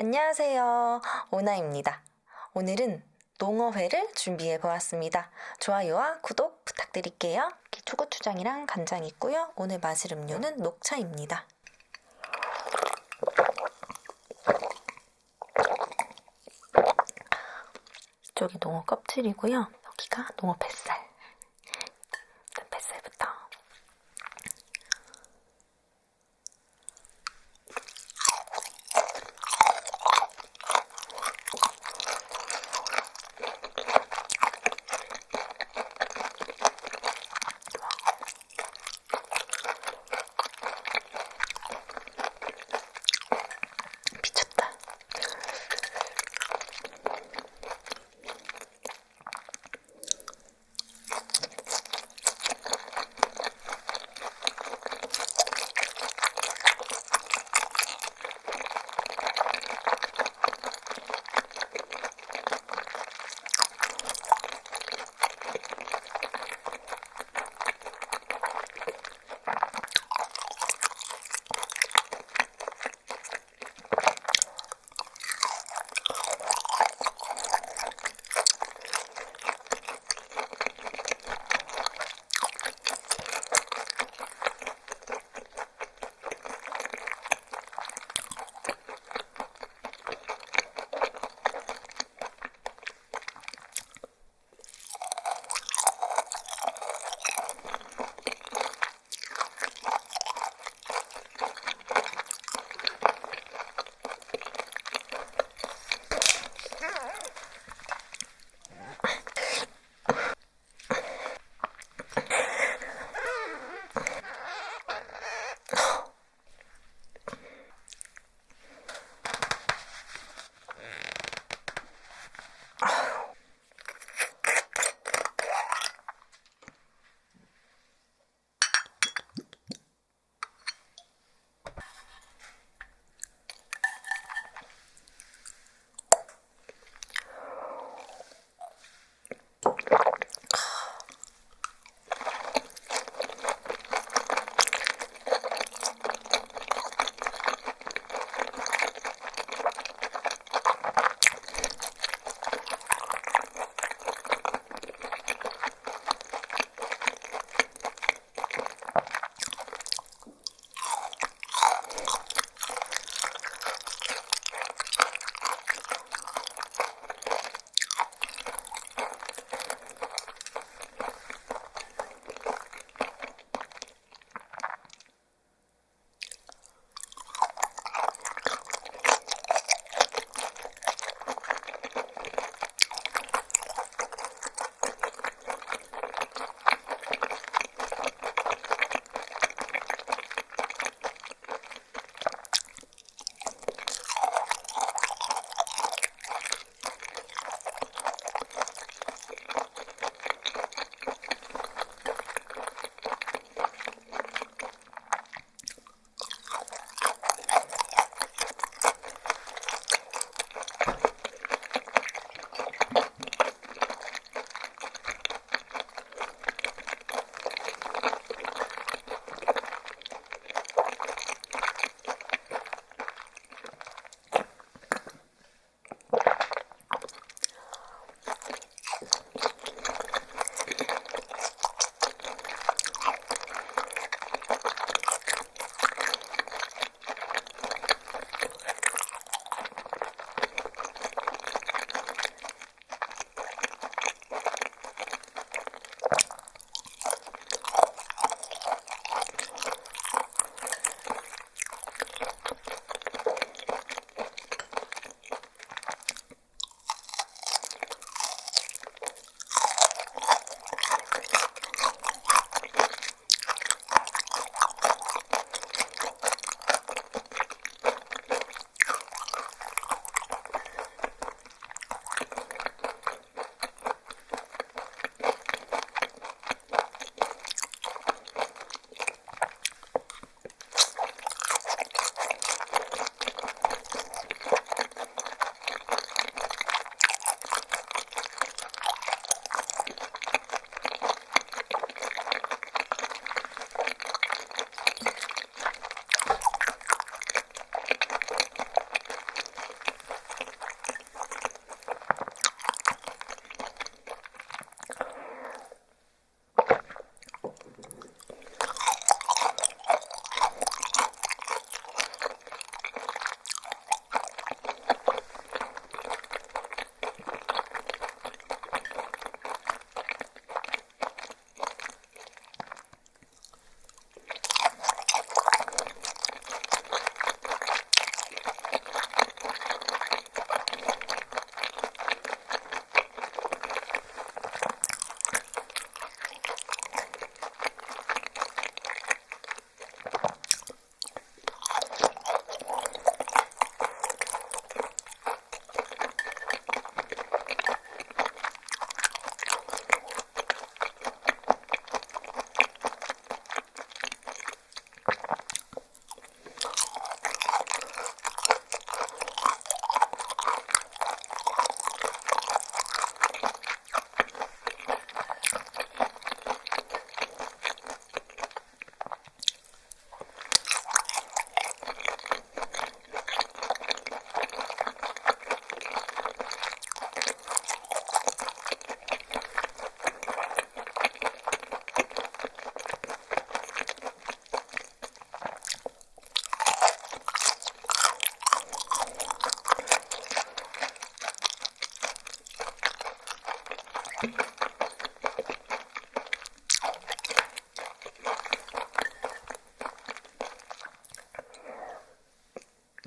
안녕하세요. 오나입니다. 오늘은 농어회를 준비해 보았습니다. 좋아요와 구독 부탁드릴게요. 초고추장이랑 간장 있고요. 오늘 마실 음료는 녹차입니다. 이쪽이 농어 껍질이고요. 여기가 농어 뱃살.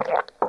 Yeah.